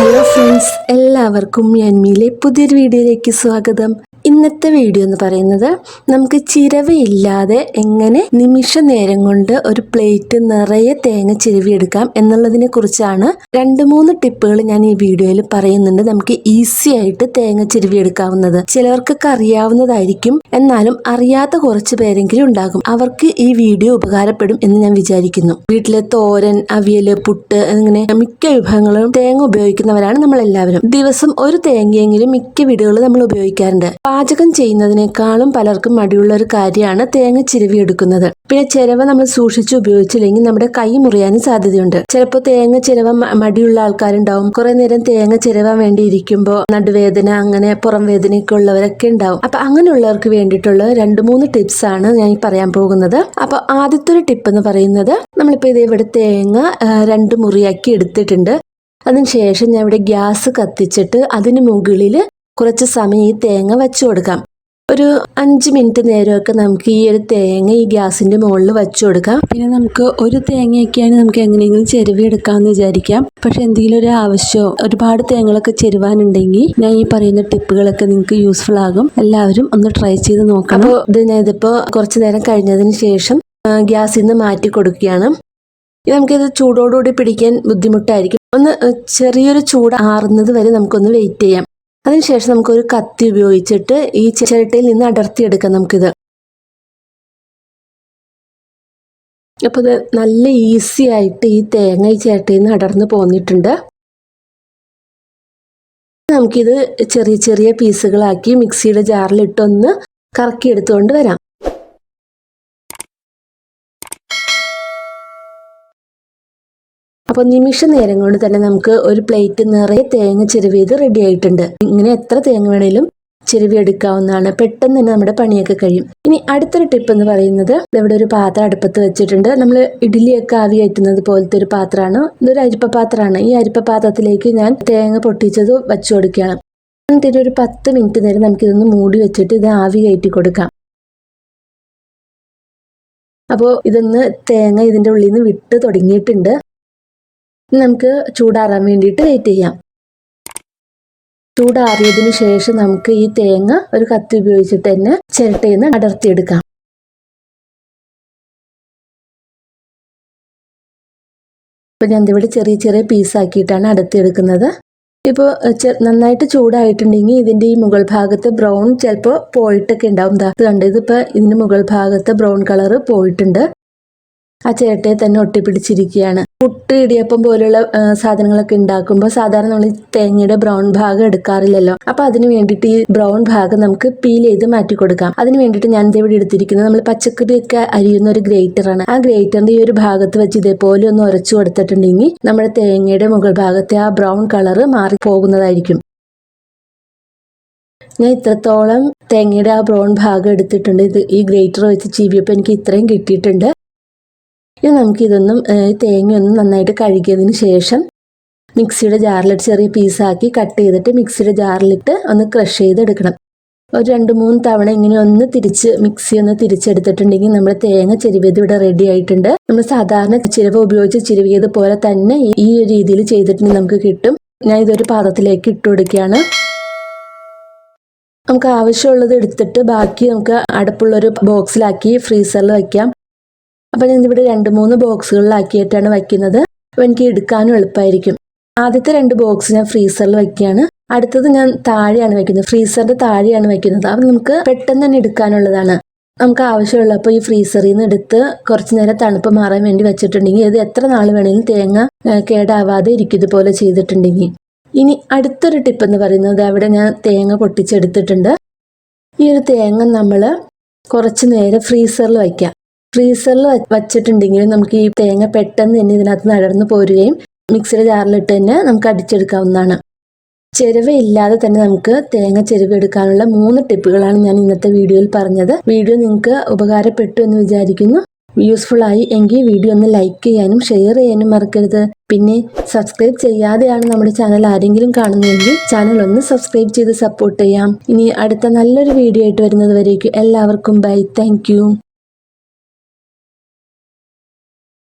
Hello friends എല്ലാവർക്കും യന്മിയിലെ പുതിയൊരു വീഡിയോയിലേക്ക് സ്വാഗതം. ഇന്നത്തെ വീഡിയോ എന്ന് പറയുന്നത് നമുക്ക് ചിരവയില്ലാതെ എങ്ങനെ നിമിഷ നേരം കൊണ്ട് ഒരു പ്ലേറ്റ് നിറയെ തേങ്ങ ചിരവിയെടുക്കാം എന്നുള്ളതിനെ കുറിച്ചാണ് രണ്ട് മൂന്ന് ടിപ്പുകൾ ഞാൻ ഈ വീഡിയോയിൽ പറയുന്നുണ്ട്. നമുക്ക് ഈസി ആയിട്ട് തേങ്ങ ചിരവിയെടുക്കാവുന്നത്. ചിലവർക്കൊക്കെ അറിയാവുന്നതായിരിക്കും. എന്നാലും അറിയാത്ത കുറച്ച് പേരെങ്കിലും ഉണ്ടാകും. അവർക്ക് ഈ വീഡിയോ ഉപകാരപ്പെടും എന്ന് ഞാൻ വിചാരിക്കുന്നു. വീട്ടിലെ തോരൻ അവിയൽ പുട്ട് അങ്ങനെ മിക്ക വിഭവങ്ങളും തേങ്ങ ഉപയോഗിക്കുന്നവരാണ് നമ്മൾ എല്ലാവരും ദിവസം ഒരു തേങ്ങയെങ്കിലും മിക്ക വീടുകളിൽ നമ്മൾ ഉപയോഗിക്കാറുണ്ട്. പാചകം ചെയ്യുന്നതിനേക്കാളും പലർക്കും മടിയുള്ള ഒരു കാര്യമാണ് തേങ്ങ ചിരവി എടുക്കുന്നത്. പിന്നെ ചിരവ നമ്മൾ സൂക്ഷിച്ച് ഉപയോഗിച്ചില്ലെങ്കിൽ നമ്മുടെ കൈ മുറിയാനും സാധ്യതയുണ്ട്. ചിലപ്പോൾ തേങ്ങ ചിരവ മടിയുള്ള ആൾക്കാരുണ്ടാവും. കുറെ നേരം തേങ്ങ ചിരവാൻ വേണ്ടി ഇരിക്കുമ്പോൾ നടുവേദന അങ്ങനെ പുറം വേദനയൊക്കെ ഉള്ളവരൊക്കെ ഉണ്ടാവും. അപ്പൊ അങ്ങനെയുള്ളവർക്ക് വേണ്ടിയിട്ടുള്ള രണ്ട് മൂന്ന് ടിപ്സ് ആണ് ഞാൻ പറയാൻ പോകുന്നത്. അപ്പൊ ആദ്യത്തെ ഒരു ടിപ്പ് എന്ന് പറയുന്നത് നമ്മളിപ്പോ ഇത് ഇവിടെ തേങ്ങ രണ്ട് മുറിയാക്കി എടുത്തിട്ടുണ്ട്. അതിനുശേഷം ഞാൻ ഇവിടെ ഗ്യാസ് കത്തിച്ചിട്ട് അതിന് മുകളിൽ കുറച്ച് സമയം ഈ തേങ്ങ വെച്ചു കൊടുക്കാം. ഒരു അഞ്ച് മിനിറ്റ് നേരമൊക്കെ നമുക്ക് ഈ ഒരു തേങ്ങ ഈ ഗ്യാസിന്റെ മുകളിൽ വെച്ചു കൊടുക്കാം. പിന്നെ നമുക്ക് ഒരു തേങ്ങയൊക്കെയാണ് നമുക്ക് എങ്ങനെയെങ്കിലും ചെരുവി എടുക്കാമെന്ന് വിചാരിക്കാം. പക്ഷെ എന്തെങ്കിലും ഒരു ആവശ്യമോ ഒരുപാട് തേങ്ങകളൊക്കെ ചെരുവാനുണ്ടെങ്കിൽ ഞാൻ ഈ പറയുന്ന ടിപ്പുകളൊക്കെ നിങ്ങൾക്ക് യൂസ്ഫുൾ ആകും. എല്ലാവരും ഒന്ന് ട്രൈ ചെയ്ത് നോക്കണം. അപ്പോൾ ഇത് ഞാനിതിപ്പോൾ കുറച്ച് നേരം കഴിഞ്ഞതിന് ശേഷം ഗ്യാസിൽ നിന്ന് മാറ്റി കൊടുക്കുകയാണ്. നമുക്കിത് ചൂടോടുകൂടി പിടിക്കാൻ ബുദ്ധിമുട്ടായിരിക്കും. ഒന്ന് ചെറിയൊരു ചൂട് ആറുന്നത് വരെ നമുക്കൊന്ന് വെയിറ്റ് ചെയ്യാം. അതിനുശേഷം നമുക്കൊരു കത്തി ഉപയോഗിച്ചിട്ട് ഈ ചിരട്ടയിൽ നിന്ന് അടർത്തിയെടുക്കാം നമുക്കിത്. അപ്പോൾ ഇത് നല്ല ഈസി ആയിട്ട് ഈ തേങ്ങ ഈ ചിരട്ടയിൽ നിന്ന് അടർന്ന് പോന്നിട്ടുണ്ട്. നമുക്കിത് ചെറിയ ചെറിയ പീസുകളാക്കി മിക്സിയുടെ ജാറിലിട്ടൊന്ന് കറക്കി എടുത്തുകൊണ്ട് വരാം. അപ്പോൾ നിമിഷ നേരം കൊണ്ട് തന്നെ നമുക്ക് ഒരു പ്ലേറ്റ് നിറയെ തേങ്ങ ചിരവിയത് റെഡി ആയിട്ടുണ്ട്. ഇങ്ങനെ എത്ര തേങ്ങ വേണേലും ചിരവി എടുക്കാവുന്നതാണ്. പെട്ടെന്ന് തന്നെ നമ്മുടെ പണിയൊക്കെ കഴിയും. ഇനി അടുത്തൊരു ടിപ്പ് എന്ന് പറയുന്നത് ഇവിടെ ഒരു പാത്രം അടുപ്പത്ത് വെച്ചിട്ടുണ്ട്. നമ്മൾ ഇഡ്ഡലിയൊക്കെ ആവി കയറ്റുന്നത് പോലത്തെ ഒരു പാത്രമാണ്. ഇതൊരു അരിപ്പ പാത്രമാണ്. ഈ അരിപ്പ പാത്രത്തിലേക്ക് ഞാൻ തേങ്ങ പൊട്ടിച്ചത് വെച്ചു കൊടുക്കുകയാണ്. എന്നിട്ട് ഒരു പത്ത് മിനിറ്റ് നേരം നമുക്കിതൊന്ന് മൂടി വെച്ചിട്ട് ഇത് ആവി കയറ്റി കൊടുക്കാം. അപ്പോൾ ഇതൊന്ന് തേങ്ങ ഇതിന്റെ ഉള്ളിൽ നിന്ന് വിട്ട് തുടങ്ങിയിട്ടുണ്ട്. നമുക്ക് ചൂടാറാൻ വേണ്ടിയിട്ട് വെയിറ്റ് ചെയ്യാം. ചൂടാറിയതിന് ശേഷം നമുക്ക് ഈ തേങ്ങ ഒരു കത്തി ഉപയോഗിച്ചിട്ട് തന്നെ ചിരട്ടയിൽ നിന്ന് അടർത്തിയെടുക്കാം. ഇപ്പൊ ഞാൻ ഇവിടെ ചെറിയ ചെറിയ പീസാക്കിയിട്ടാണ് അടർത്തിയെടുക്കുന്നത്. ഇപ്പോൾ നന്നായിട്ട് ചൂടായിട്ടുണ്ടെങ്കിൽ ഇതിന്റെ ഈ മുകൾ ഭാഗത്ത് ബ്രൗൺ ചിലപ്പോൾ പോയിട്ടൊക്കെ ഉണ്ടാവും. ഇത് ഇതിപ്പോൾ ഇതിപ്പോ ഇതിന്റെ മുകൾ ഭാഗത്ത് ബ്രൗൺ കളർ പോയിട്ടുണ്ട്. ആ ചേട്ടയെ തന്നെ ഒട്ടിപ്പിടിച്ചിരിക്കുകയാണ്. പുട്ട് ഇടിയപ്പം പോലുള്ള സാധനങ്ങളൊക്കെ ഉണ്ടാക്കുമ്പോൾ സാധാരണ നമ്മൾ തേങ്ങയുടെ ബ്രൗൺ ഭാഗം എടുക്കാറില്ലല്ലോ. അപ്പൊ അതിന് വേണ്ടിയിട്ട് ഈ ബ്രൗൺ ഭാഗം നമുക്ക് പീൽ ചെയ്ത് മാറ്റി കൊടുക്കാം. അതിന് വേണ്ടിയിട്ട് ഞാൻ ഇവിടെ എടുത്തിരിക്കുന്നത് നമ്മൾ പച്ചക്കറിയൊക്കെ അരിയുന്ന ഒരു ഗ്രേറ്ററാണ് ആ ഗ്രേറ്ററിന്റെ ഈ ഒരു ഭാഗത്ത് വെച്ച് ഇതേപോലെ ഒന്ന് ഉരച്ചു കൊടുത്തിട്ടുണ്ടെങ്കിൽ നമ്മുടെ തേങ്ങയുടെ മുകൾ ഭാഗത്തെ ആ ബ്രൗൺ കളറ് മാറി പോകുന്നതായിരിക്കും. ഞാൻ ഇത്രത്തോളം തേങ്ങയുടെ ആ ബ്രൗൺ ഭാഗം എടുത്തിട്ടുണ്ട്. ഇത് ഈ ഗ്രേറ്റർ വെച്ച് ചീവിയപ്പോൾ എനിക്ക് ഇത്രയും കിട്ടിയിട്ടുണ്ട്. ഇനി നമുക്കിതൊന്നും തേങ്ങയൊന്നും നന്നായിട്ട് കഴുകിയതിന് ശേഷം മിക്സിയുടെ ജാറിലിട്ട് ചെറിയ പീസാക്കി കട്ട് ചെയ്തിട്ട് മിക്സിയുടെ ജാറിലിട്ട് ഒന്ന് ക്രഷ് ചെയ്തെടുക്കണം. ഒരു രണ്ട് മൂന്ന് തവണ ഇങ്ങനെ ഒന്ന് തിരിച്ച് മിക്സി ഒന്ന് തിരിച്ചെടുത്തിട്ടുണ്ടെങ്കിൽ നമ്മുടെ തേങ്ങ ചെരുവിയത് ഇവിടെ റെഡി ആയിട്ടുണ്ട്. നമ്മൾ സാധാരണ ചിരവ ഉപയോഗിച്ച് ചിരുവിയത് പോലെ തന്നെ ഈ- ഈ ഒരു രീതിയിൽ ചെയ്തിട്ടുണ്ടെങ്കിൽ നമുക്ക് കിട്ടും. ഞാൻ ഇതൊരു പാത്രത്തിലേക്ക് ഇട്ട് കൊടുക്കുകയാണ്. നമുക്ക് ആവശ്യമുള്ളത് എടുത്തിട്ട് ബാക്കി നമുക്ക് അടപ്പുള്ളൊരു ബോക്സിലാക്കി ഫ്രീസറിൽ വയ്ക്കാം അപ്പം ഞാൻ ഇവിടെ രണ്ട് മൂന്ന് ബോക്സുകളിലാക്കിയിട്ടാണ് വയ്ക്കുന്നത്. അപ്പോൾ എനിക്ക് എടുക്കാനും എളുപ്പമായിരിക്കും. ആദ്യത്തെ രണ്ട് ബോക്സ് ഞാൻ ഫ്രീസറിൽ വയ്ക്കുകയാണ്. അടുത്തത് ഞാൻ താഴെയാണ് വെക്കുന്നത് ഫ്രീസറിന്റെ താഴെയാണ് വെക്കുന്നത് അപ്പം നമുക്ക് പെട്ടെന്ന് തന്നെ എടുക്കാനുള്ളതാണ്. നമുക്ക് ആവശ്യമുള്ളപ്പോൾ ഈ ഫ്രീസറിൽ നിന്ന് എടുത്ത് കുറച്ച് നേരം തണുപ്പ് മാറാൻ വേണ്ടി വെച്ചിട്ടുണ്ടെങ്കിൽ ഇത് എത്ര നാൾ വേണമെങ്കിലും തേങ്ങ കേടാവാതെ ഇരിക്കും ഇതുപോലെ ചെയ്തിട്ടുണ്ടെങ്കിൽ. ഇനി അടുത്തൊരു ടിപ്പ് എന്ന് പറയുന്നത് അവിടെ ഞാൻ തേങ്ങ പൊട്ടിച്ചെടുത്തിട്ടുണ്ട്. ഈ ഒരു തേങ്ങ നമ്മൾ കുറച്ച് നേരം ഫ്രീസറിൽ വയ്ക്കാം. ഫ്രീസറിൽ വച്ചിട്ടുണ്ടെങ്കിൽ നമുക്ക് ഈ തേങ്ങ പെട്ടെന്ന് തന്നെ ഇതിനകത്ത് നടന്നു പോരുകയും മിക്സിയുടെ ജാറിലിട്ട് തന്നെ നമുക്ക് അടിച്ചെടുക്കാവുന്നതാണ്. ചെരുവയില്ലാതെ തന്നെ നമുക്ക് തേങ്ങ ചെരുവെടുക്കാനുള്ള മൂന്ന് ടിപ്പുകളാണ് ഞാൻ ഇന്നത്തെ വീഡിയോയിൽ പറഞ്ഞത്. വീഡിയോ നിങ്ങൾക്ക് ഉപകാരപ്പെട്ടു എന്ന് വിചാരിക്കുന്നു. യൂസ്ഫുൾ ആയി എങ്കിൽ വീഡിയോ ഒന്ന് ലൈക്ക് ചെയ്യാനും ഷെയർ ചെയ്യാനും മറക്കരുത്. പിന്നെ സബ്സ്ക്രൈബ് ചെയ്യാതെയാണ് നമ്മുടെ ചാനൽ ആരെങ്കിലും കാണുന്നതെങ്കിൽ ചാനൽ ഒന്ന് സബ്സ്ക്രൈബ് ചെയ്ത് സപ്പോർട്ട് ചെയ്യാം. ഇനി അടുത്ത നല്ലൊരു വീഡിയോ ആയിട്ട് വരുന്നത് വരേക്കും. എല്ലാവർക്കും ബൈ താങ്ക്